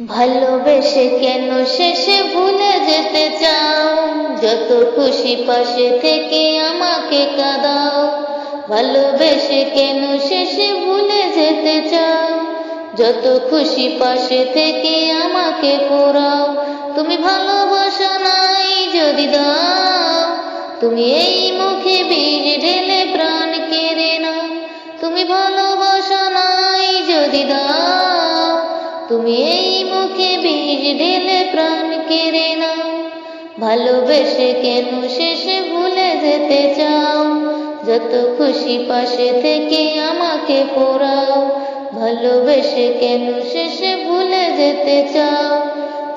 ভালোবেসে কেন শেষে ভুলে যেতে চাও? যত খুশি পাশে থেকে আমাকে কাঁদাও। ভালোবেসে কেন শেষে ভুলে যেতে চাও? যত খুশি পাশে থেকে আমাকে পোড়াও। তুমি ভালোবাসা নাই যদি দাও। তুমি এই মুখে বীজ ঢেলে প্রাণ কেড়ে নাও। তুমি ভালোবাসা নাই যদি দাও। তুমি এই মুখে বীজ ঢেলে প্রাণ কেড়ে নাও। ভালোবেসে কেন শেষে ভুলে যেতে চাও? যত খুশি পাশে থেকে আমাকে পোড়াও। ভালোবেসে কেন শেষে ভুলে যেতে চাও?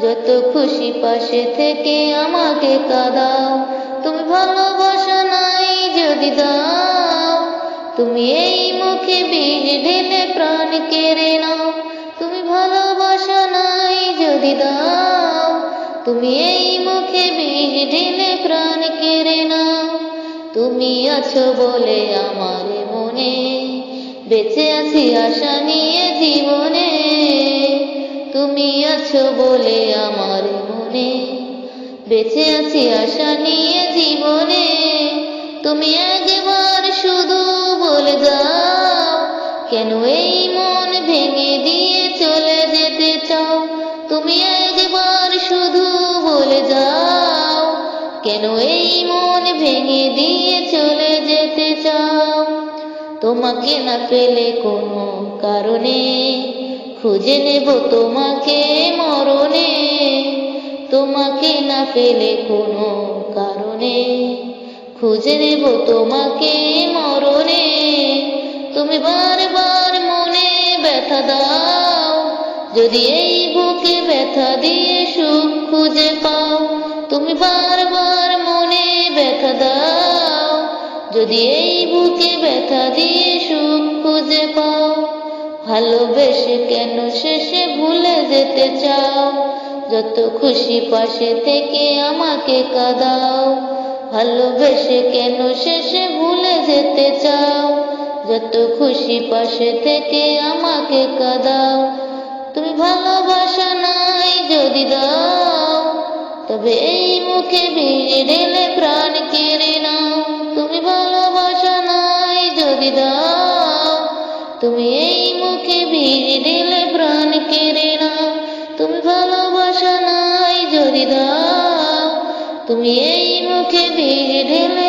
যত খুশি পাশে থেকে আমাকে কাঁদাও। তুমি ভালোবাসা নাই যদি দাও। তুমি এই মুখে বীজ ঢেলে প্রাণ কেড়ে নাও। ভালোবাসা নাই যদি দাও, তুমি এই মুখে ঢেলে প্রাণ কেড়ে নাও। তুমি আছো বলে আমার মনে, বেঁচে আছি আশা নিয়ে জীবনে। তুমি আছো বলে আমার মনে, বেঁচে আছি আশা নিয়ে জীবনে। তুমি একবার শুধু বলে যাও, কেন এই কেন এই মন ভেঙে দিয়ে চলে যেতে চাও? তোমাকে না পেলে কোনো কারণে, খুঁজে নেব তোমাকে মরণে। তোমাকে না পেলে কোনো কারণে, খুঁজে নেব তোমাকে মরণে। তুমি বারবার মনে ব্যথা দাও, যদি এই বুকে ব্যথা দিয়ে সুখ খুঁজে পাও, তুমি বারবার যদি এই বুকে ব্যথা দিয়ে সুখ খুঁজে পাও, ভালোবেসে কেন শেষে ভুলে যেতে চাও? যত খুশি পাশে থেকে আমাকে কাদাও, ভালোবেসে কেন শেষে ভুলে যেতে চাও? যত খুশি পাশে থেকে আমাকে কাঁদাও, তুমি ভালোবাসা নাই যদি দাও, তবে এই মুখে বীজ ঢেলে তুমি এই মুখে ভিজে দিলে প্রাণ কেড়ে নাও। তুমি ভালোবাসা নাই যদি দাও। তুমি এই মুখে বীজ ঢেলে